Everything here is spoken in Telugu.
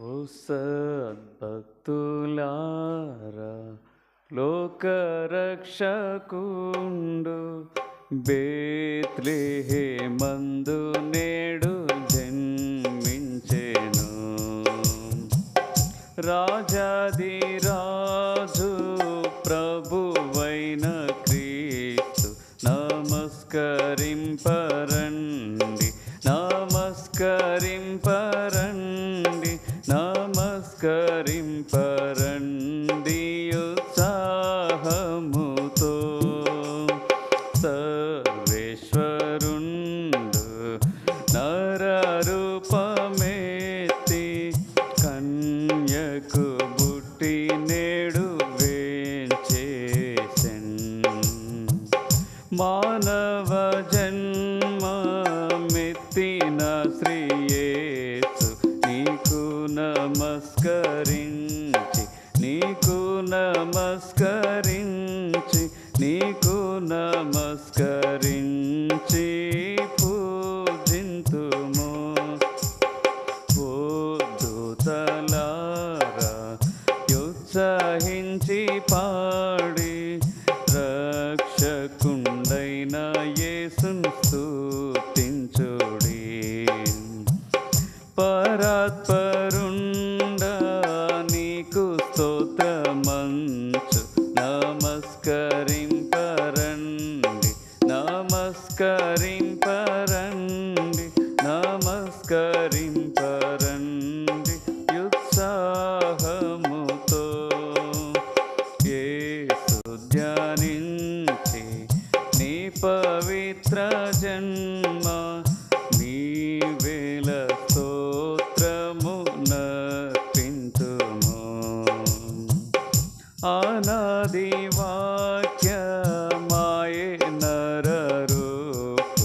ఓ సద్భక్తులారా లోకరక్షకుండు. బేత్లేహే మందు నేడు జన్మించెను. రాజాది రాజు ప్రభువైన క్రీస్తు నమస్కరింపరండి ఉత్సాహముతో సర్వేశ్వరుండు నరరూపమేతి కన్యకు బుట్టి నేడు వేంచేసెన్. మానవ జన్మ మెత్తిన శ్రీయే నమస్కరించి నీకు నమస్కరించి పూజింతుము. ఓ ఉత్సహించి పాడి నమస్కరింపరండి నమస్కరింపరండి నమస్కరింపరండి యుత్సాహముతో ఏసు ధ్యానించి నీ పవిత్ర జన్మ ఆనాది వాక్యమాయే నరరూపు